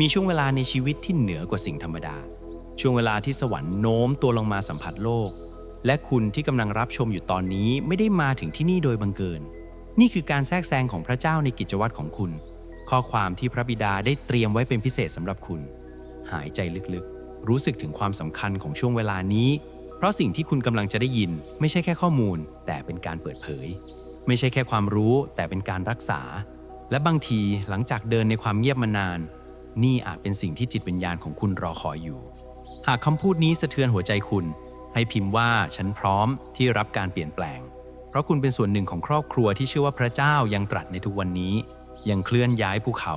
มีช่วงเวลาในชีวิตที่เหนือกว่าสิ่งธรรมดา ช่วงเวลาที่สวรรค์โน้มตัวลงมาสัมผัสโลก และคุณที่กำลังรับชมอยู่ตอนนี้ไม่ได้มาถึงที่นี่โดยบังเกินนี่คือการแทรกแซงของพระเจ้าในกิจวัตรของคุณ ข้อความที่พระบิดาได้เตรียมไว้เป็นพิเศษสำหรับคุณ หายใจลึกๆ รู้สึกถึงความสำคัญของช่วงเวลานี้ เพราะสิ่งที่คุณกำลังจะได้ยิน ไม่ใช่แค่ข้อมูล แต่เป็นการเปิดเผย ไม่ใช่แค่ความรู้ แต่เป็นการรักษา และบางทีหลังจากเดินในความเงียบมานาน นี่อาจเป็นสิ่งที่จิตวิญญาณของคุณรอคอยอยู่ หากคำพูดนี้สะเทือนหัวใจคุณ ให้พิมพ์ว่าฉันพร้อมที่รับการเปลี่ยนแปลง เพราะคุณเป็นส่วนหนึ่งของครอบครัวที่เชื่อว่าพระเจ้ายังตรัสในทุกวันนี้ ยังเคลื่อนย้ายภูเขา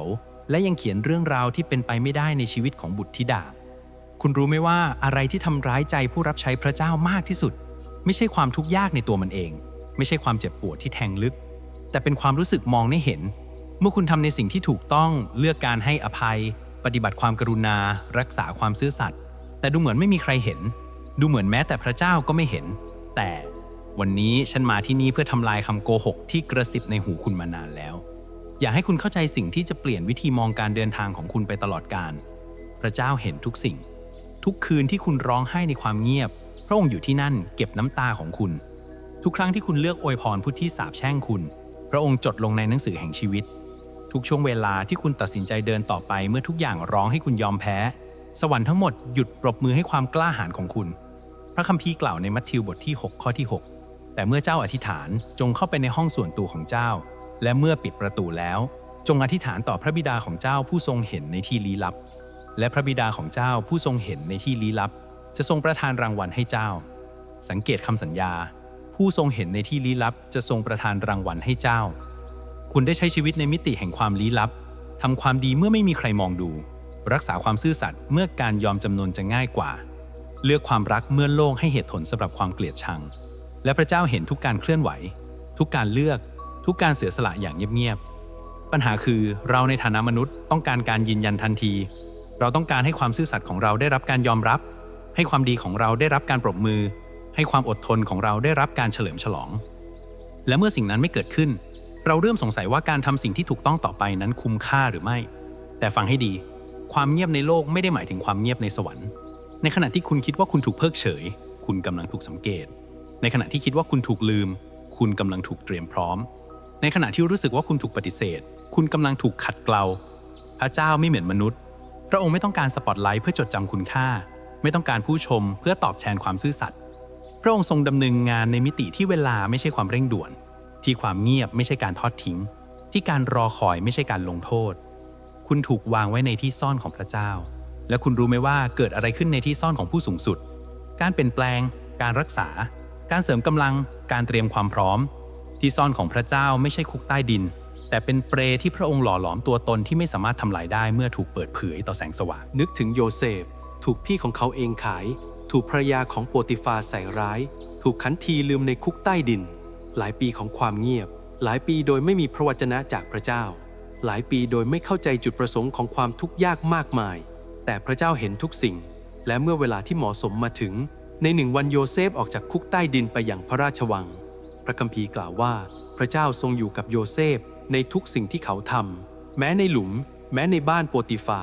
และยังเขียนเรื่องราวที่เป็นไปไม่ได้ในชีวิตของบุตรธิดา คุณรู้ไหมว่าอะไรที่ทำร้ายใจผู้รับใช้พระเจ้ามากที่สุด ไม่ใช่ความทุกข์ยากในตัวมันเอง ไม่ใช่ความเจ็บปวดที่แทงลึก แต่เป็นความรู้สึกมองไม่เห็น เมื่อคุณทำในสิ่งที่ถูกต้องเลือกการให้อภัย ปฏิบัติความกรุณา รักษาความซื่อสัตย์แต่ดูเหมือนไม่มีใครเห็น ดูเหมือนแม้แต่พระเจ้าก็ไม่เห็น แต่วันนี้ฉันมาที่นี่เพื่อทำลายคำโกหกที่กระซิบในหูคุณมานานแล้ว อยากให้คุณเข้าใจสิ่งที่จะเปลี่ยนวิธีมองการเดินทางของคุณไปตลอดกาลพระเจ้าเห็นทุกสิ่ง ทุกคืนที่คุณร้องไห้ในความเงียบ พระองค์อยู่ที่นั่นเก็บน้ำตาของคุณ ทุกครั้งที่คุณเลือกอวยพรผู้ที่สาปแช่งคุณ พระองค์จดลงในหนังสือแห่งชีวิต ทุกช่วงเวลาที่คุณตัดสินใจเดินต่อไปเมื่อทุกอย่างร้องให้คุณยอมแพ้ สวรรค์ทั้งหมดหยุดปรบมือให้ความกล้าหาญของคุณ พระคัมภีร์กล่าวในมัทธิวบทที่ 6 ข้อที่ 6 แต่เมื่อเจ้าอธิษฐานจงเข้าไปในห้องส่วนตัวของเจ้า และเมื่อปิดประตูแล้ว จงอธิษฐานต่อพระบิดาของเจ้าผู้ทรงเห็นในที่ลี้ลับ และพระบิดาของเจ้าผู้ทรงเห็นในที่ลี้ลับ จะทรงประทานรางวัลให้เจ้า สังเกตคำสัญญา ผู้ทรงเห็นในที่ลี้ลับจะทรงประทานรางวัลให้เจ้า คุณได้ใช้ชีวิตในมิติแห่งความลี้ลับทำความดีเมื่อไม่มีใครมองดู รักษาความซื่อสัตย์เมื่อการยอมจำนนจะง่ายกว่า เลือกความรักเมื่อโลกให้เหตุผลสำหรับความเกลียดชัง และพระเจ้าเห็นทุกการเคลื่อนไหว ทุกการเลือก ทุกการเสียสละอย่างเงียบๆปัญหาคือเราในฐานะมนุษย์ต้องการการยืนยันทันที เราต้องการให้ความซื่อสัตย์ของเราได้รับการยอมรับ ให้ความดีของเราได้รับการปรบมือ ให้ความอดทนของเราได้รับการเฉลิมฉลอง และเมื่อสิ่งนั้นไม่เกิดขึ้น เราเริ่มสงสัยว่าการทำสิ่งที่ถูกต้องต่อไปนั้นคุ้มค่าหรือไม่ แต่ฟังให้ดี ความเงียบในโลกไม่ได้หมายถึงความเงียบในสวรรค์ ในขณะที่คุณคิดว่าคุณถูกเพิกเฉย คุณกำลังถูกสังเกต ในขณะที่คิดว่าคุณถูกลืม คุณกำลังถูกเตรียมพร้อม ในขณะที่รู้สึกว่าคุณถูกปฏิเสธ คุณกำลังถูกขัดเกลา พระเจ้าไม่เหมือนมนุษย์ พระองค์ไม่ต้องการสปอตไลท์เพื่อจดจำคุณค่า ไม่ต้องการผู้ชมเพื่อตอบแทนความซื่อสัตย์ พระองค์ทรงดำเนินงานในมิติที่เวลาไม่ใช่ความเร่งด่วน ที่ความเงียบไม่ใช่การทอดทิ้ง ที่การรอคอยไม่ใช่การลงโทษ คุณถูกวางไว้ในที่ซ่อนของพระเจ้า และคุณรู้ไหมว่าเกิดอะไรขึ้นในที่ซ่อนของผู้สูงสุด การเปลี่ยนแปลง การรักษา การเสริมกำลัง การเตรียมความพร้อม ที่ซ่อนของพระเจ้าไม่ใช่คุกใต้ดิน แต่เป็นเปรที่พระองค์หล่อหลอมตัวตนที่ไม่สามารถทำลายได้เมื่อถูกเปิดเผยต่อแสงสว่าง นึกถึงโยเซฟ ถูกพี่ของเขาเองขาย ถูกภรรยาของโปติฟาใส่ร้าย ถูกขันทีลืมในคุกใต้ดิน หลายปีของความเงียบ หลายปีโดยไม่มีพระวจนะจากพระเจ้า หลายปีโดยไม่เข้าใจจุดประสงค์ของความทุกข์ยากมากมาย แต่พระเจ้าเห็นทุกสิ่ง และเมื่อเวลาที่เหมาะสมมาถึง ในหนึ่งวันโยเซฟออกจากคุกใต้ดินไปอย่างพระราชวัง พระคัมภีร์กล่าวว่า พระเจ้าทรงอยู่กับโยเซฟในทุกสิ่งที่เขาทำแม้ในหลุม แม้ในบ้านโปติฟา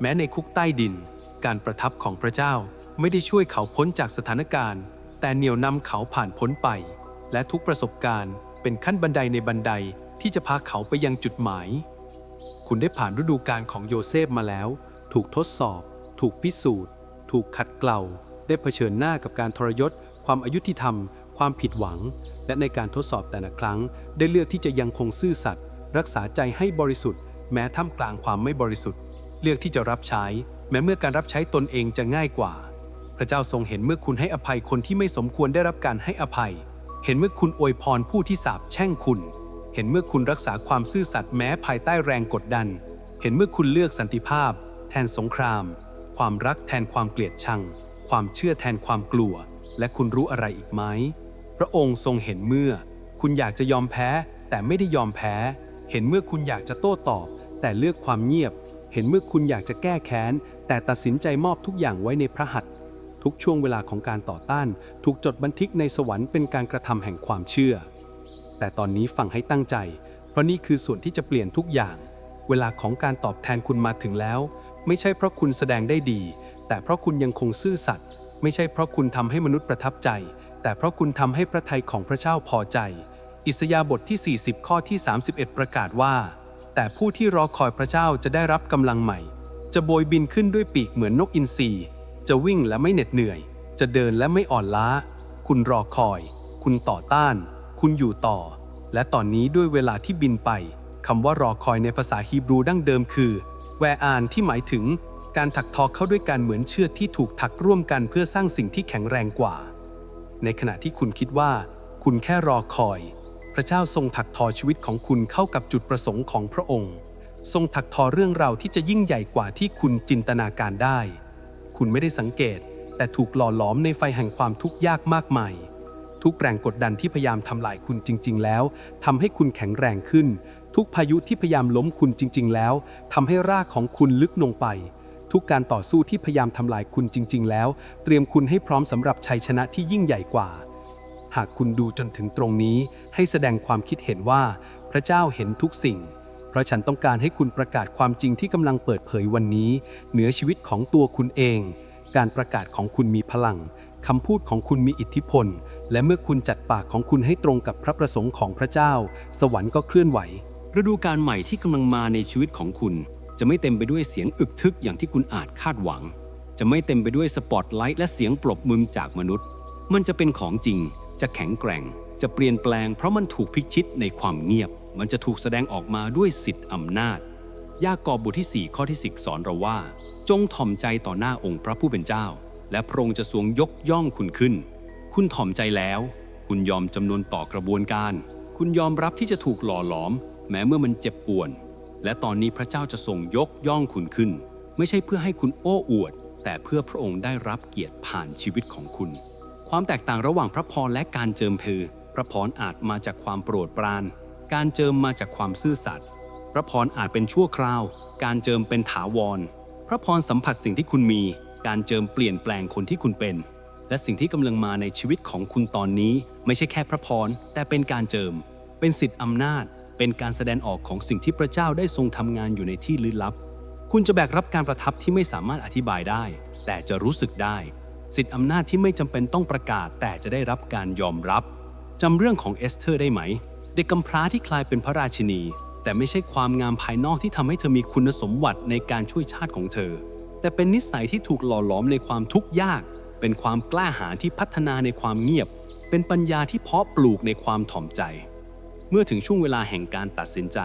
แม้ในคุกใต้ดิน การประทับของพระเจ้าไม่ได้ช่วยเขาพ้นจากสถานการณ์ แต่เหนี่ยวนำเขาผ่านพ้นไป และทุกประสบการณ์เป็นขั้นบันไดในบันไดที่จะพาเขาไปยังจุดหมาย คุณได้ผ่านฤดูกาลของโยเซฟมาแล้ว ถูกทดสอบ ถูกพิสูจน์ ถูกขัดเกลาได้เผชิญหน้ากับการทรยศ ความอายุที่ธรรม ความผิดหวัง และในการทดสอบแต่ละครั้ง ได้เลือกที่จะยังคงซื่อสัตย์รักษาใจให้บริสุทธิ์ แม้ท่ามกลางความไม่บริสุทธิ์ เลือกที่จะรับใช้ แม้เมื่อการรับใช้ตนเองจะง่ายกว่า พระเจ้าทรงเห็นเมื่อคุณให้อภัยคนที่ไม่สมควรได้รับการให้อภัย เห็นเมื่อคุณอวยพรผู้ที่สาปแช่งคุณ เห็นเมื่อคุณรักษาความซื่อสัตย์แม้ภายใต้แรงกดดัน เห็นเมื่อคุณเลือกสันติภาพ แทนสงคราม ความรักแทนความเกลียดชัง ความเชื่อแทนความกลัว และคุณรู้อะไรอีกไหม พระองค์ทรงเห็นเมื่อ คุณอยากจะยอมแพ้ แต่ไม่ได้ยอมแพ้ เห็นเมื่อคุณอยากจะโต้ตอบ แต่เลือกความเงียบ เห็นเมื่อคุณอยากจะแก้แค้น แต่ตัดสินใจมอบทุกอย่างไว้ในพระหัตถ์ ทุกช่วงเวลาของการต่อต้าน ถูกจดบันทึกในสวรรค์เป็นการกระทำแห่งความเชื่อ แต่ตอนนี้ฟังให้ตั้งใจ เพราะนี่คือส่วนที่จะเปลี่ยนทุกอย่าง เวลาของการตอบแทนคุณมาถึงแล้ว ไม่ใช่เพราะคุณแสดงได้ดี แต่เพราะคุณยังคงซื่อสัตย์ ไม่ใช่เพราะคุณทำให้มนุษย์ประทับใจ แต่เพราะคุณทำให้พระทัยของพระเจ้าพอใจ อิสยาบทที่ 40 ข้อที่ 31 ประกาศว่า แต่ผู้ที่รอคอยพระเจ้าจะได้รับกำลังใหม่ จะโบยบินขึ้นด้วยปีกเหมือนนกอินทรี จะวิ่งและไม่เหน็ดเหนื่อย จะเดินและไม่อ่อนล้า คุณรอคอย คุณต่อต้าน คุณอยู่ต่อ และตอนนี้ด้วยเวลาที่บินไปคำว่ารอคอยในภาษาฮีบรูดั้งเดิมคือ แวอานที่หมายถึง การถักทอเข้าด้วยกันเหมือนเชือกที่ถูกถักร่วมกันเพื่อสร้างสิ่งที่แข็งแรงกว่า ในขณะที่คุณคิดว่า คุณแค่รอคอย พระเจ้าทรงถักทอชีวิตของคุณเข้ากับจุดประสงค์ของพระองค์ ทรงถักทอเรื่องราวที่จะยิ่งใหญ่กว่าที่คุณจินตนาการได้ คุณไม่ได้สังเกต แต่ถูกหล่อหลอมในไฟแห่งความทุกข์ยากมากมาย ทุกแรงกดดันที่พยายามทำลายคุณจริง ๆ แล้วทำให้คุณแข็งแรงขึ้น ทุกพายุที่พยายามล้มคุณจริง ๆ แล้วทำให้รากของคุณลึกลงไป ทุกการต่อสู้ที่พยายามทำลายคุณจริง ๆ แล้ว เตรียมคุณให้พร้อมสำหรับชัยชนะที่ยิ่งใหญ่กว่า หากคุณดูจนถึงตรงนี้ ให้แสดงความคิดเห็นว่า พระเจ้าเห็นทุกสิ่ง เพราะฉันต้องการให้คุณประกาศความจริงที่กำลังเปิดเผยวันนี้ เหนือชีวิตของตัวคุณเอง การประกาศของคุณมีพลังคำพูดของคุณมีอิทธิพล และเมื่อคุณจัดปากของคุณให้ตรงกับพระประสงค์ของพระเจ้า สวรรค์ก็เคลื่อนไหวฤดูการใหม่ที่กำลังมาในชีวิตของคุณ จะไม่เต็มไปด้วยเสียงอึกทึกอย่างที่คุณอาจคาดหวัง จะไม่เต็มไปด้วยสปอตไลท์และเสียงปรบมือจากมนุษย์ มันจะเป็นของจริง จะแข็งแกร่ง จะเปลี่ยนแปลง เพราะมันถูกพิชิตในความเงียบ มันจะถูกแสดงออกมาด้วยสิทธิอำนาจ ยากอบบทที่ 4 ข้อที่ 10 สอนเราว่า จงถ่อมใจต่อหน้าองค์พระผู้เป็นเจ้า และพระองค์จะทรงยกย่องคุณขึ้น คุณถ่อมใจแล้ว คุณยอมจำนวนต่อกระบวนการ คุณยอมรับที่จะถูกหล่อหลอม แม้เมื่อมันเจ็บปวดและตอนนี้พระเจ้าจะทรงยกย่องคุณขึ้น ไม่ใช่เพื่อให้คุณโอ้อวด แต่เพื่อพระองค์ได้รับเกียรติผ่านชีวิตของคุณ ความแตกต่างระหว่างพระพรและการเจิมเพอพระพรอาจมาจากความโปรดปราน การเจิมมาจากความซื่อสัตย์พระพรอาจเป็นชั่วคราว การเจิมเป็นถาวร พระพรสัมผัสสิ่งที่คุณมี การเจิมเปลี่ยนแปลงคนที่คุณเป็น และสิ่งที่กำลังมาในชีวิตของคุณตอนนี้ ไม่ใช่แค่พระพรแต่เป็นการเจิม เป็นสิทธิ์อำนาจ เป็นการแสดงออกของสิ่งที่พระเจ้าได้ทรงทำงานอยู่ในที่ลึกลับ คุณจะแบกรับการประทับที่ไม่สามารถอธิบายได้ แต่จะรู้สึกได้ สิทธิ์อำนาจที่ไม่จำเป็นต้องประกาศ แต่จะได้รับการยอมรับจำเรื่องของเอสเธอร์ได้ไหม เด็กกำพร้าที่กลายเป็นพระราชินี แต่ไม่ใช่ความงามภายนอกที่ทำให้เธอมีคุณสมบัติในการช่วยชาติของเธอ แต่เป็นนิสัยที่ถูกหล่อหลอมในความทุกข์ยาก เป็นความกล้าหาญที่พัฒนาในความเงียบ เป็นปัญญาที่เพาะปลูกในความถ่อมใจ เมื่อถึงช่วงเวลาแห่งการตัดสินใจ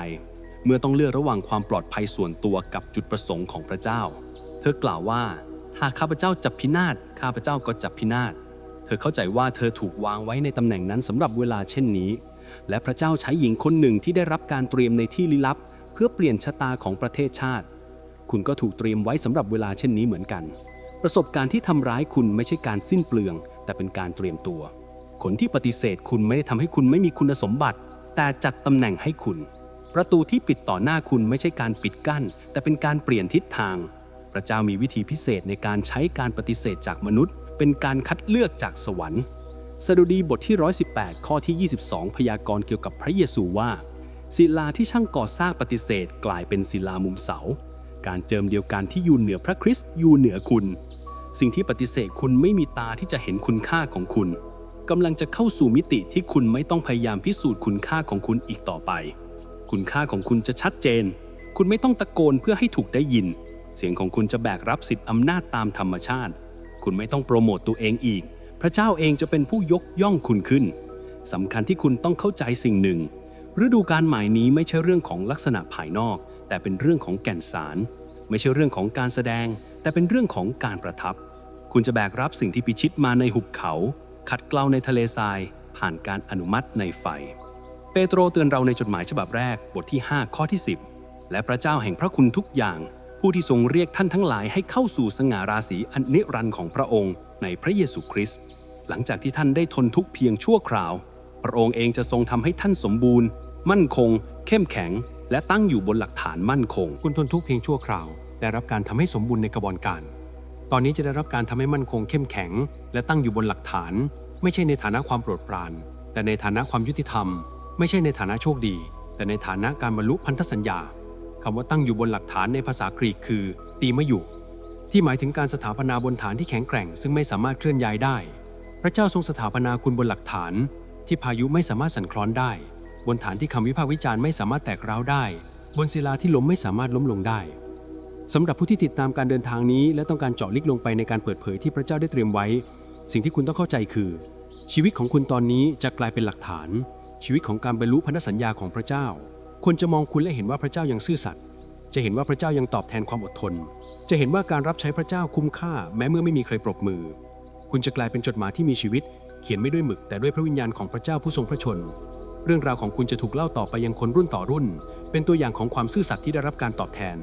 เมื่อต้องเลือกระหว่างความปลอดภัยส่วนตัวกับจุดประสงค์ของพระเจ้า เธอกล่าวว่าถ้าข้าพเจ้าจับพินาศข้าพเจ้าก็จับพินาศเธอเข้าใจว่าเธอถูกวางไว้ในตำแหน่งนั้นสำหรับเวลาเช่นนี้ และพระเจ้าใช้หญิงคนหนึ่งที่ได้รับการเตรียมในที่ลี้ลับ เพื่อเปลี่ยนชะตาของประเทศชาติ คุณก็ถูกเตรียมไว้สำหรับเวลาเช่นนี้เหมือนกัน ประสบการณ์ที่ทำร้ายคุณไม่ใช่การสิ้นเปลือง แต่เป็นการเตรียมตัว คนที่ปฏิเสธคุณไม่ได้ทำให้คุณไม่มีคุณสมบัติ แต่จัดตำแหน่งให้คุณ ประตูที่ปิดต่อหน้าคุณไม่ใช่การปิดกั้น แต่เป็นการเปลี่ยนทิศทาง พระเจ้ามีวิธีพิเศษในการใช้การปฏิเสธจากมนุษย์ เป็นการคัดเลือกจากสวรรค์ สดุดีบทที่ 118 ข้อที่ 22 พยากรณ์เกี่ยวกับพระเยซูว่า ศิลาที่ช่างก่อสร้างปฏิเสธ กลายเป็นศิลามุมเสา การเจิมเดียวกันที่อยู่เหนือพระคริสต์อยู่เหนือคุณ สิ่งที่ปฏิเสธคุณไม่มีตาที่จะเห็นคุณค่าของคุณกำลังจะเข้าสู่มิติที่คุณไม่ต้องพยายามพิสูจน์คุณค่าของคุณอีกต่อไป คุณค่าของคุณจะชัดเจน คุณไม่ต้องตะโกนเพื่อให้ถูกได้ยิน เสียงของคุณจะแบกรับสิทธิอำนาจตามธรรมชาติ คุณไม่ต้องโปรโมตตัวเองอีก พระเจ้าเองจะเป็นผู้ยกย่องคุณขึ้นสำคัญที่คุณต้องเข้าใจสิ่งหนึ่ง ฤดูการใหม่นี้ไม่ใช่เรื่องของลักษณะภายนอก แต่เป็นเรื่องของแก่นสาร ไม่ใช่เรื่องของการแสดง แต่เป็นเรื่องของการประทับ คุณจะแบกรับสิ่งที่พิชิตมาในหุบเขา ขัดเกลาในทะเลทราย ผ่านการอนุมัติในไฟ เปโตรเตือนเราในจดหมายฉบับแรกบทที่ 5 ข้อที่ 10 และพระเจ้าแห่งพระคุณทุกอย่าง ผู้ที่ทรงเรียกท่านทั้งหลายให้เข้าสู่สง่าราศีอันนิรันดร์ของพระองค์ ในพระเยซูคริสต์หลังจากที่ท่านได้ทนทุกข์เพียงชั่วคราว พระองค์เองจะทรงทำให้ท่านสมบูรณ์ มั่นคง เข้มแข็ง และตั้งอยู่บนหลักฐานมั่นคง คุณทนทุกข์เพียงชั่วคราว ได้รับการทำให้สมบูรณ์ในกระบวนการ ตอนนี้จะได้รับการทำให้มั่นคง เข้มแข็ง และตั้งอยู่บนหลักฐาน ไม่ใช่ในฐานะความโปรดปราน แต่ในฐานะความยุติธรรม ไม่ใช่ในฐานะโชคดี แต่ในฐานะการบรรลุพันธสัญญาคำว่าตั้งอยู่บนหลักฐานในภาษากรีกคือตีมะยุ ที่หมายถึงการสถาปนาบนฐานที่แข็งแกร่ง ซึ่งไม่สามารถเคลื่อนย้ายได้ พระเจ้าทรงสถาปนาคุณบนหลักฐาน ที่พายุไม่สามารถสั่นคลอนได้ บนฐานที่คำวิพากษ์วิจารณ์ไม่สามารถแตกร้าวได้ บนศิลาที่ล้มไม่สามารถล้มลงได้สำหรับผู้ที่ติดตามการเดินทางนี้ และต้องการเจาะลึกลงไปในการเปิดเผยที่พระเจ้าได้เตรียมไว้ สิ่งที่คุณต้องเข้าใจคือ ชีวิตของคุณตอนนี้จะกลายเป็นหลักฐาน ชีวิตของการบรรลุพันธสัญญาของพระเจ้าคนจะมองคุณและเห็นว่าพระเจ้ายังซื่อสัตย์ จะเห็นว่าพระเจ้ายังตอบแทนความอดทน จะเห็นว่าการรับใช้พระเจ้าคุ้มค่า แม้เมื่อไม่มีใครปรบมือ คุณจะกลายเป็นจดหมายที่มีชีวิต เขียนไม่ด้วยหมึกแต่ด้วยพระวิญญาณของพระเจ้าผู้ทรงพระชน เรื่องราวของคุณจะถูกเล่าต่อไปยังคนรุ่นต่อรุ่น เป็นตัวอย่างของความซื่อสัตย์ที่ได้รับการตอบแทน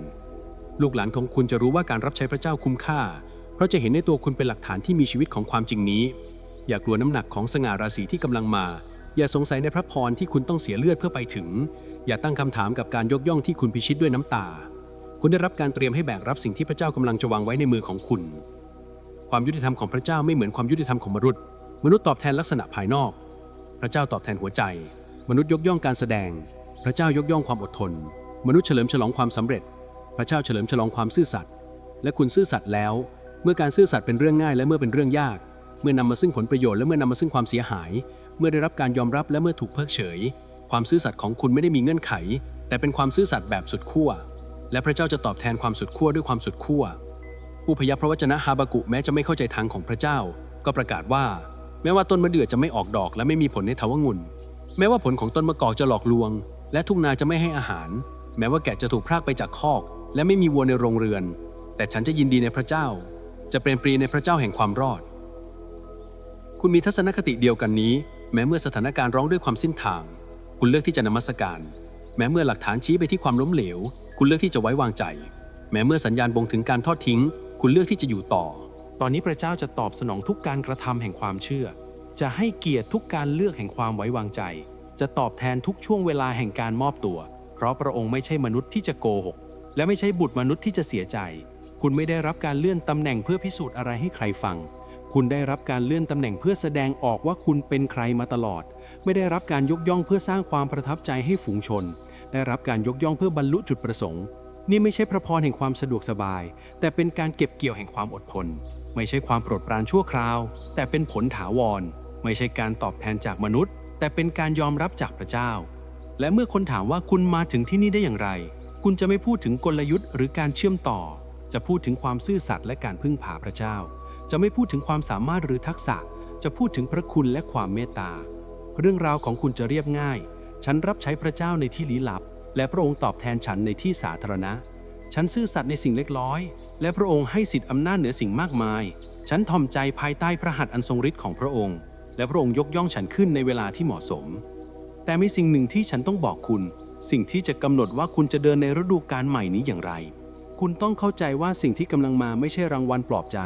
ลูกหลานของคุณจะรู้ว่าการรับใช้พระเจ้าคุ้มค่า เพราะจะเห็นในตัวคุณเป็นหลักฐานที่มีชีวิตของความจริงนี้ อย่ากลัวน้ำหนักของสง่าราศีที่กำลังมา อย่าสงสัยในพระพรที่คุณต้องเสียเลือดเพื่อไปถึง อย่าตั้งคำถามกับการยกย่องที่คุณพิชิตด้วยน้ำตา คุณได้รับการเตรียมให้แบกรับสิ่งที่พระเจ้ากำลังจะวางไว้ในมือของคุณ ความยุติธรรมของพระเจ้าไม่เหมือนความยุติธรรมของมนุษย์ มนุษย์ตอบแทนลักษณะภายนอก พระเจ้าตอบแทนหัวใจ มนุษย์ยกย่องการแสดง พระเจ้ายกย่องความอดทน มนุษย์เฉลิมฉลองความสำเร็จ พระเจ้าเฉลิมฉลองความซื่อสัตย์ และคุณซื่อสัตย์แล้ว เมื่อการซื่อสัตย์เป็นเรื่องง่ายและเมื่อเป็นเรื่องยาก เมื่อนำมาซึ่งผลประโยชน์และเมื่อนำมาซึ่งความเสียหาย เมื่อได้รับการยอมรับและเมื่อถูกเพิกเฉย ความซื่อสัตย์ของคุณไม่ได้มีเงื่อนไข แต่เป็นความซื่อสัตย์แบบสุดขั้ว และพระเจ้าจะตอบแทนความสุดขั้วด้วยความสุดขั้ว ผู้พยาพระวจนะฮาบากุแม้จะไม่เข้าใจทางของพระเจ้า ก็ประกาศว่า แม้ว่าต้นมะเดื่อจะไม่ออกดอกและไม่มีผลในทวงุ่นแม้ว่าผลของต้นมะกอกจะหลอกลวง และทุ่งนาจะไม่ให้อาหาร แม้ว่าแกะจะถูกพรากไปจากคอก และไม่มีวัวในโรงเรือน แต่ฉันจะยินดีในพระเจ้า จะเปรมปรีในพระเจ้าแห่งความรอด คุณมีทัศนคติเดียวกันนี้ แม้เมื่อสถานการณ์ร้องด้วยความสิ้นทาง คุณเลือกที่จะนมัสการ แม้เมื่อหลักฐานชี้ไปที่ความล้มเหลว คุณเลือกที่จะไว้วางใจ แม้เมื่อสัญญาณบ่งถึงการทอดทิ้ง คุณเลือกที่จะอยู่ต่อ ตอนนี้พระเจ้าจะตอบสนองทุกการกระทำแห่งความเชื่อ จะให้เกียรติทุกการเลือกแห่งความไว้วางใจ จะตอบแทนทุกช่วงเวลาแห่งการมอบตัว เพราะพระองค์ไม่ใช่มนุษย์ที่จะโกหก และไม่ใช่บุตรมนุษย์ที่จะเสียใจ คุณไม่ได้รับการเลื่อนตำแหน่งเพื่อพิสูจน์อะไรให้ใครฟัง คุณได้รับการเลื่อนตำแหน่งเพื่อแสดงออกว่าคุณเป็นใครมาตลอด ไม่ได้รับการยกย่องเพื่อสร้างความประทับใจให้ฝูงชน ได้รับการยกย่องเพื่อบรรลุจุดประสงค์ นี่ไม่ใช่พระพรแห่งความสะดวกสบาย แต่เป็นการเก็บเกี่ยวแห่งความอดทน ไม่ใช่ความโปรดปรานชั่วคราว แต่เป็นผลถาวร ไม่ใช่การตอบแทนจากมนุษย์ แต่เป็นการยอมรับจากพระเจ้า และเมื่อคนถามว่าคุณมาถึงที่นี่ได้อย่างไร คุณจะไม่พูดถึงกลยุทธ์หรือการเชื่อมต่อ จะพูดถึงความซื่อสัตย์และการพึ่งพาพระเจ้า จะไม่พูดถึงความสามารถหรือทักษะ จะพูดถึงพระคุณและความเมตตา เรื่องราวของคุณจะเรียบง่าย ฉันรับใช้พระเจ้าในที่ลี้ลับ และพระองค์ตอบแทนฉันในที่สาธารณะ ฉันซื่อสัตย์ในสิ่งเล็กน้อย และพระองค์ให้สิทธิอำนาจเหนือสิ่งมากมาย ฉันทอมใจภายใต้พระหัตถ์อันทรงฤทธิ์ของพระองค์ และพระองค์ยกย่องฉันขึ้นในเวลาที่เหมาะสม แต่มีสิ่งหนึ่งที่ฉันต้องบอกคุณ สิ่งที่จะกำหนดว่าคุณจะเดินในฤดูกาลใหม่นี้อย่างไร คุณต้องเข้าใจว่าสิ่งที่กำลังมาไม่ใช่รางวัลปลอบใจ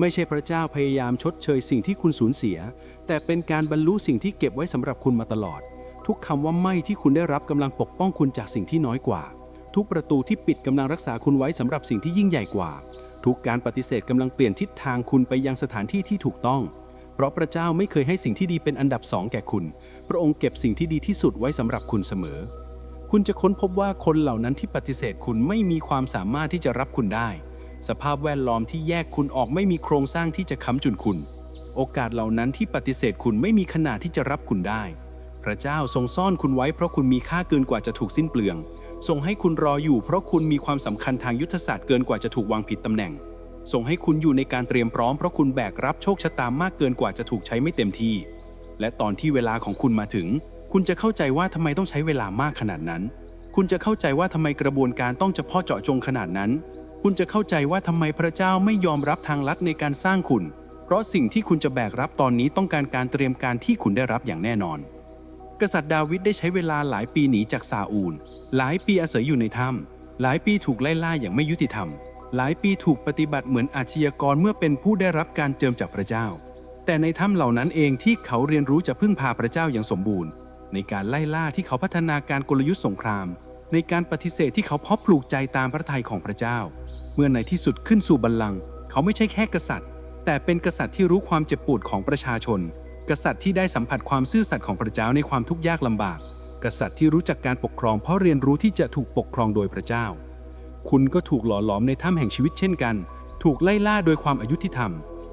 ไม่ใช่พระเจ้าพยายามชดเชยสิ่งที่คุณสูญเสีย แต่เป็นการบรรลุสิ่งที่เก็บไว้สำหรับคุณมาตลอด ทุกคำว่าไม่ที่คุณได้รับกำลังปกป้องคุณจากสิ่งที่น้อยกว่า ทุกประตูที่ปิดกำลังรักษาคุณไว้สำหรับสิ่งที่ยิ่งใหญ่กว่า ทุกการปฏิเสธกำลังเปลี่ยนทิศทางคุณไปยังสถานที่ที่ถูกต้อง เพราะพระเจ้าไม่เคยให้สิ่งที่ดีเป็นอันดับสองแก่คุณ พระองค์เก็บสิ่งที่ดีที่สุดไว้สำหรับคุณเสมอ คุณจะค้นพบว่าคนเหล่านั้นที่ปฏิเสธคุณไม่มีความสามารถที่จะรับคุณได้ สภาพแวดล้อมที่แยกคุณออกไม่มีโครงสร้างที่จะค้ำจุนคุณ โอกาสเหล่านั้นที่ปฏิเสธคุณไม่มีขนาดที่จะรับคุณได้ พระเจ้าทรงซ่อนคุณไว้เพราะคุณมีค่าเกินกว่าจะถูกสิ้นเปลืองทรงให้คุณรออยู่เพราะคุณมีความสำคัญทางยุทธศาสตร์เกินกว่าจะถูกวางผิดตำแหน่งทรงให้คุณอยู่ในการเตรียมพร้อมเพราะคุณแบกรับโชคชะตามากเกินกว่าจะถูกใช้ไม่เต็มที่ และตอนที่เวลาของคุณมาถึง คุณจะเข้าใจว่าทำไมต้องใช้เวลามากขนาดนั้น คุณจะเข้าใจว่าทำไมกระบวนการต้องเฉพาะเจาะจงขนาดนั้น คุณจะเข้าใจว่าทำไมพระเจ้าไม่ยอมรับทางลัดในการสร้างคุณ เพราะสิ่งที่คุณจะแบกรับตอนนี้ต้องการการเตรียมการที่คุณได้รับอย่างแน่นอน กษัตริย์ดาวิดได้ใช้เวลาหลายปีหนีจากซาอูล หลายปีอาศัยอยู่ในถ้ำหลายปีถูกไล่ล่าอย่างไม่ยุติธรรม หลายปีถูกปฏิบัติเหมือนอาชญากรเมื่อเป็นผู้ได้รับการเจิมจากพระเจ้า แต่ในถ้ำเหล่านั้นเองที่เขาเรียนรู้จะพึ่งพาพระเจ้าอย่างสมบูรณ์ ในการไล่ล่าที่เขาพัฒนาการกลยุทธ์สงคราม ในการปฏิเสธที่เขาเพาะปลูกใจตามพระทัยของพระเจ้า เมื่อในที่สุดขึ้นสู่บัลลังก์เขาไม่ใช่แค่กษัตริย์ แต่เป็นกษัตริย์ที่รู้ความเจ็บปวดของประชาชน กษัตริย์ที่ได้สัมผัสความซื่อสัตย์ของพระเจ้าในความทุกข์ยากลำบาก กษัตริย์ที่รู้จักการปกครองเพราะเรียนรู้ที่จะถูกปกครองโดยพระเจ้า คุณก็ถูกหล่อหลอมในถ้ำแห่งชีวิตเช่นกัน ถูกไล่ล่าโดยความอายุติธรรม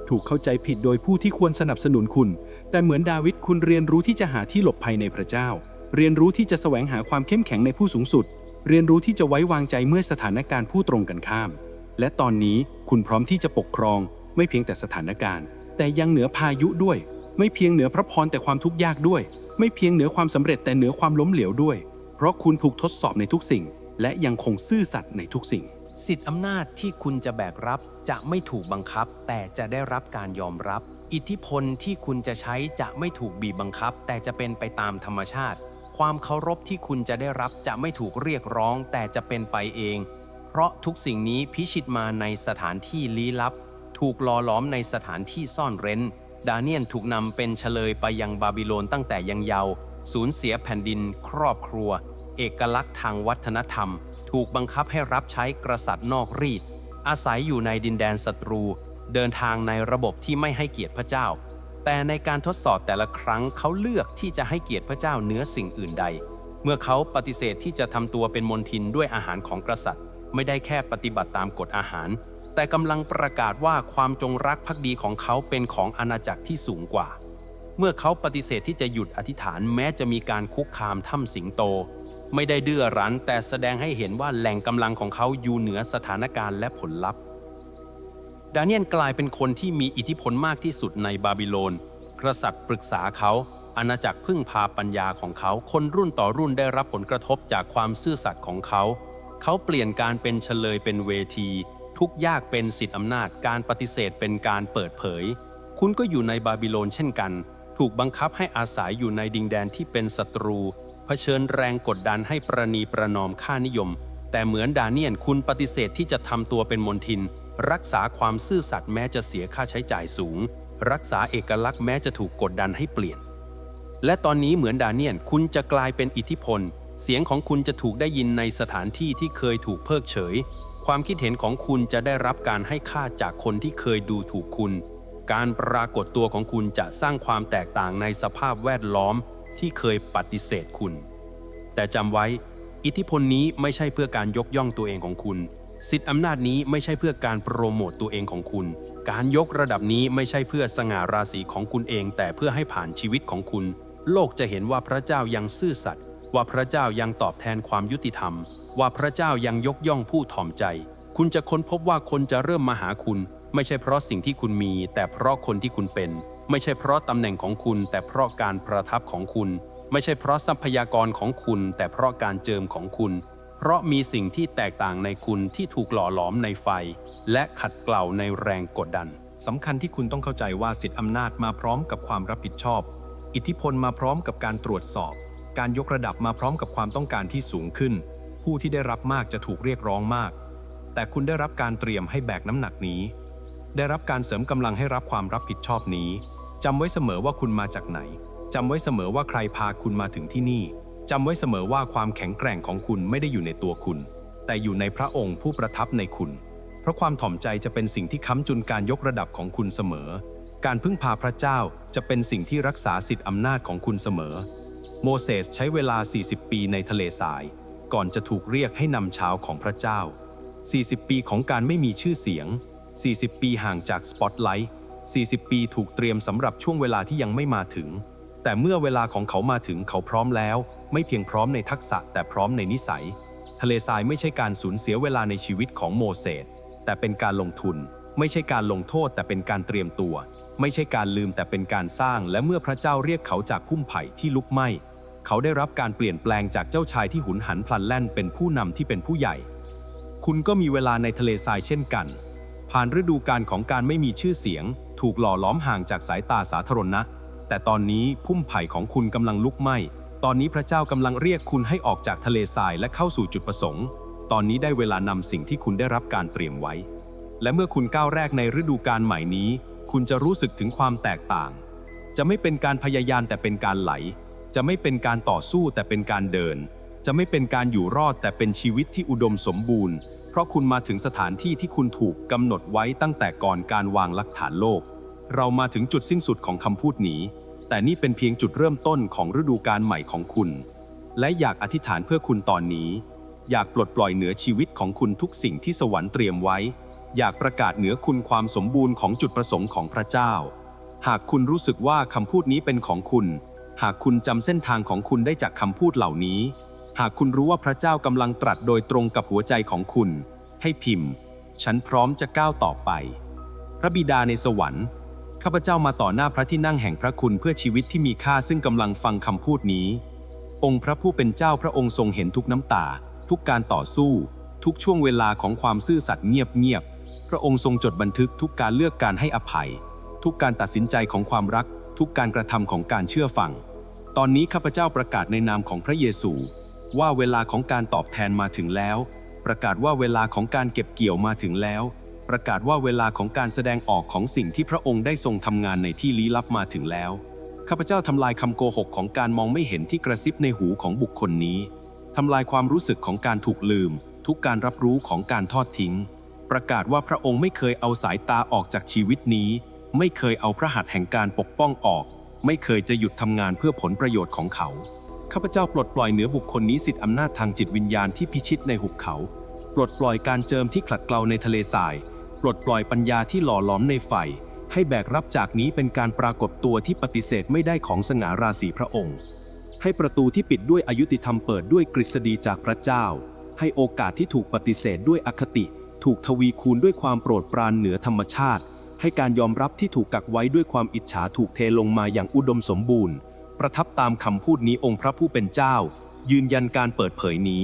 ถูกเข้าใจผิดโดยผู้ที่ควรสนับสนุนคุณ แต่เหมือนดาวิดคุณเรียนรู้ที่จะหาที่หลบภัยในพระเจ้า เรียนรู้ที่จะแสวงหาความเข้มแข็งในผู้สูงสุด เรียนรู้ที่จะไว้วางใจเมื่อสถานการณ์ผู้ตรงกันข้าม และตอนนี้คุณพร้อมที่จะปกครอง ไม่เพียงแต่สถานการณ์ แต่ยังเหนือพายุด้วย ไม่เพียงเหนือพระพรแต่ความทุกข์ยากด้วย ไม่เพียงเหนือความสำเร็จแต่เหนือความล้มเหลวด้วย เพราะคุณถูกทดสอบในทุกสิ่ง และยังคงซื่อสัตย์ในทุกสิ่ง สิทธิอำนาจที่คุณจะแบกรับจะไม่ถูกบังคับ แต่จะได้รับการยอมรับ อิทธิพลที่คุณจะใช้จะไม่ถูกบีบบังคับ แต่จะเป็นไปตามธรรมชาติ ความเคารพที่คุณจะได้รับจะไม่ถูกเรียกร้อง แต่จะเป็นไปเอง เพราะทุกสิ่งนี้พิชิตมาในสถานที่ลี้ลับ ถูกล่อหลอมในสถานที่ซ่อนเร้น ดาเนียนถูกนำเป็นเฉลยไปยังบาบิโลนตั้งแต่ยังเยาว์สูญเสียแผ่นดิน ครอบครัว เอกลักษณ์ทางวัฒนธรรม ถูกบังคับให้รับใช้กษัตริย์นอกรีด อาศัยอยู่ในดินแดนศัตรู เดินทางในระบบที่ไม่ให้เกียรติพระเจ้า แต่ในการทดสอบแต่ละครั้งเขาเลือกที่จะให้เกียรติพระเจ้าเหนือสิ่งอื่นใด เมื่อเขาปฏิเสธที่จะทำตัวเป็นมนทินด้วยอาหารของกษัตริย์ ไม่ได้แค่ปฏิบัติตามกฎอาหาร แต่กำลังประกาศว่าความจงรักภักดีของเขาเป็นของอาณาจักรที่สูงกว่า เมื่อเขาปฏิเสธที่จะหยุดอธิษฐานแม้จะมีการคุกคามถ้ำสิงโต ไม่ได้ดื้อรั้น แต่แสดงให้เห็นว่าแหล่งกำลังของเขาอยู่เหนือสถานการณ์และผลลัพธ์ดาเนียนกลายเป็นคนที่มีอิทธิพลมากที่สุดในบาบิโลน กษัตริย์ปรึกษาเขา อาณาจักรพึ่งพาปัญญาของเขา คนรุ่นต่อรุ่นได้รับผลกระทบจากความซื่อสัตย์ของเขา เขาเปลี่ยนการเป็นเฉลยเป็นเวที ทุกยากเป็นสิทธิอำนาจการปฏิเสธเป็นการเปิดเผย คุณก็อยู่ในบาบิโลนเช่นกัน ถูกบังคับให้อาศัยอยู่ในดินแดนที่เป็นศัตรูเผชิญแรงกดดันให้ประนีประนอมค่านิยม แต่เหมือนดาเนียนคุณปฏิเสธที่จะทำตัวเป็นมนทิน รักษาความซื่อสัตย์แม้จะเสียค่าใช้จ่ายสูง รักษาเอกลักษณ์แม้จะถูกกดดันให้เปลี่ยน และตอนนี้เหมือนดาเนียนคุณจะกลายเป็นอิทธิพล เสียงของคุณจะถูกได้ยินในสถานที่ที่เคยถูกเพิกเฉย ความคิดเห็นของคุณจะได้รับการให้ค่าจากคนที่เคยดูถูกคุณ การปรากฏตัวของคุณจะสร้างความแตกต่างในสภาพแวดล้อมที่เคยปฏิเสธคุณ แต่จำไว้ อิทธิพลนี้ไม่ใช่เพื่อการยกย่องตัวเองของคุณ สิทธิอำนาจนี้ไม่ใช่เพื่อการโปรโมตตัวเองของคุณ การยกระดับนี้ไม่ใช่เพื่อสง่าราศีของคุณเอง แต่เพื่อให้ผ่านชีวิตของคุณ โลกจะเห็นว่าพระเจ้ายังซื่อสัตย์ ว่าพระเจ้ายังตอบแทนความยุติธรรม ว่าพระเจ้ายังยกย่องผู้ถ่อมใจ คุณจะค้นพบว่าคนจะเริ่มมาหาคุณ ไม่ใช่เพราะสิ่งที่คุณมี แต่เพราะคนที่คุณเป็น ไม่ใช่เพราะตำแหน่งของคุณ แต่เพราะการประทับของคุณ ไม่ใช่เพราะทรัพยากรของคุณ แต่เพราะการเจิมของคุณ เพราะมีสิ่งที่แตกต่างในคุณที่ถูกหล่อหลอมในไฟ และขัดเกลาในแรงกดดันสำคัญที่คุณต้องเข้าใจว่าสิทธิอำนาจมาพร้อมกับความรับผิดชอบ อิทธิพลมาพร้อมกับการตรวจสอบ การยกระดับมาพร้อมกับความต้องการที่สูงขึ้น ผู้ที่ได้รับมากจะถูกเรียกร้องมาก แต่คุณได้รับการเตรียมให้แบกน้ำหนักนี้ ได้รับการเสริมกำลังให้รับความรับผิดชอบนี้จำไว้เสมอว่าคุณมาจากไหนจำไว้เสมอว่าใครพาคุณมาถึงที่นี่จำไว้เสมอว่าความแข็งแกร่งของคุณไม่ได้อยู่ในตัวคุณ แต่อยู่ในพระองค์ผู้ประทับในคุณ เพราะความถ่อมใจจะเป็นสิ่งที่ค้ำจุนการยกระดับของคุณเสมอ การพึ่งพาพระเจ้าจะเป็นสิ่งที่รักษาสิทธิอำนาจของคุณเสมอ โมเสสใช้เวลา 40 ปีในทะเลทราย ก่อนจะถูกเรียกให้นำชาวของพระเจ้า 40 ปีของการไม่มีชื่อเสียง 40 ปีห่างจากสปอตไลท์ 40 ปีถูกเตรียมสำหรับช่วงเวลาที่ยังไม่มาถึง แต่เมื่อเวลาของเขามาถึงเขาพร้อมแล้ว ไม่เพียงพร้อมในทักษะแต่พร้อมในนิสัย ทะเลทรายไม่ใช่การสูญเสียเวลาในชีวิตของโมเสส แต่เป็นการลงทุน ไม่ใช่การลงโทษแต่เป็นการเตรียมตัว ไม่ใช่การลืมแต่เป็นการสร้าง และเมื่อพระเจ้าเรียกเขาจากพุ่มไผ่ที่ลุกไหม้ เขาได้รับการเปลี่ยนแปลงจากเจ้าชายที่หุนหันพลันแล่นเป็นผู้นำที่เป็นผู้ใหญ่ คุณก็มีเวลาในทะเลทรายเช่นกัน ผ่านฤดูกาลของการไม่มีชื่อเสียง ถูกหล่อล้อมห่างจากสายตาสาธารณะ แต่ตอนนี้พุ่มไผ่ของคุณกำลังลุกไหม้ตอนนี้พระเจ้ากำลังเรียกคุณให้ออกจากทะเลทรายและเข้าสู่จุดประสงค์ ตอนนี้ได้เวลานำสิ่งที่คุณได้รับการเตรียมไว้ และเมื่อคุณก้าวแรกในฤดูกาลใหม่นี้ คุณจะรู้สึกถึงความแตกต่าง จะไม่เป็นการพยายามแต่เป็นการไหล จะไม่เป็นการต่อสู้แต่เป็นการเดิน จะไม่เป็นการอยู่รอดแต่เป็นชีวิตที่อุดมสมบูรณ์ เพราะคุณมาถึงสถานที่ที่คุณถูกกำหนดไว้ตั้งแต่ก่อนการวางหลักฐานโลก เรามาถึงจุดสิ้นสุดของคำพูดนี้ แต่นี่เป็นเพียงจุดเริ่มต้นของฤดูกาลใหม่ของคุณ และอยากอธิษฐานเพื่อคุณตอนนี้ อยากปลดปล่อยเหนือชีวิตของคุณทุกสิ่งที่สวรรค์เตรียมไว้ อยากประกาศเหนือคุณความสมบูรณ์ของจุดประสงค์ของพระเจ้า หากคุณรู้สึกว่าคำพูดนี้เป็นของคุณ หากคุณจำเส้นทางของคุณได้จากคำพูดเหล่านี้ หากคุณรู้ว่าพระเจ้ากำลังตรัสโดยตรงกับหัวใจของคุณ ให้พิมพ์ ฉันพร้อมจะก้าวต่อไป พระบิดาในสวรรค์ข้าพเจ้ามาต่อหน้าพระที่นั่งแห่งพระคุณเพื่อชีวิตที่มีค่าซึ่งกำลังฟังคำพูดนี้ องค์พระผู้เป็นเจ้าพระองค์ทรงเห็นทุกน้ำตา ทุกการต่อสู้ ทุกช่วงเวลาของความซื่อสัตย์เงียบๆพระองค์ทรงจดบันทึกทุกการเลือกการให้อภัย ทุกการตัดสินใจของความรัก ทุกการกระทำของการเชื่อฟัง ตอนนี้ข้าพเจ้าประกาศในนามของพระเยซู ว่าเวลาของการตอบแทนมาถึงแล้ว ประกาศว่าเวลาของการเก็บเกี่ยวมาถึงแล้ว ประกาศว่าเวลาของการแสดงออกของสิ่งที่พระองค์ได้ทรงทำงานในที่ลี้ลับมาถึงแล้วข้าพเจ้าทำลายคำโกหกของการมองไม่เห็นที่กระซิบในหูของบุคคลนี้ทำลายความรู้สึกของการถูกลืม ทุกการรับรู้ของการทอดทิ้ง ประกาศว่าพระองค์ไม่เคยเอาสายตาออกจากชีวิตนี้ ไม่เคยเอาพระหัตถ์แห่งการปกป้องออก ไม่เคยจะหยุดทำงานเพื่อผลประโยชน์ของเขา ข้าพเจ้าปลดปล่อยเหนือบุคคลนี้สิทธิอำนาจทางจิตวิญญาณที่พิชิตในหุบเขา ปลดปล่อยการเจิมที่ขลัดเกลาในทะเลทราย ปลดปล่อยปัญญาที่หล่อหลอมในไฟ ให้แบกรับจากนี้เป็นการปรากฏตัวที่ปฏิเสธไม่ได้ของสง่าราศีพระองค์ ให้ประตูที่ปิดด้วยอายุติธรรมเปิดด้วยกฤษฎีจากพระเจ้า ให้โอกาสที่ถูกปฏิเสธด้วยอคติ ถูกทวีคูณด้วยความโปรดปรานเหนือธรรมชาติ ให้การยอมรับที่ถูกกักไว้ด้วยความอิจฉาถูกเทลงมาอย่างอุดมสมบูรณ์ ประทับตามคำพูดนี้องค์พระผู้เป็นเจ้า ยืนยันการเปิดเผยนี้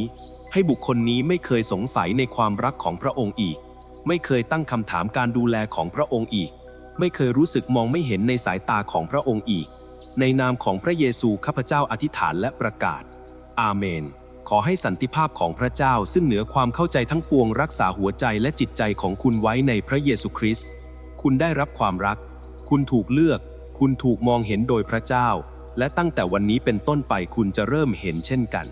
ให้บุคคลนี้ไม่เคยสงสัยในความรักของพระองค์อีก ไม่เคยตั้งคำถามการดูแลของพระองค์อีก ไม่เคยรู้สึกมองไม่เห็นในสายตาของพระองค์อีก ในนามของพระเยซูข้าพเจ้าอธิษฐานและประกาศ อาเมนขอให้สันติภาพของพระเจ้าซึ่งเหนือความเข้าใจทั้งปวงรักษาหัวใจและจิตใจของคุณไว้ในพระเยซูคริสต์ คุณได้รับความรัก คุณถูกเลือก คุณถูกมองเห็นโดยพระเจ้า และตั้งแต่วันนี้เป็นต้นไปคุณจะเริ่มเห็นเช่นกัน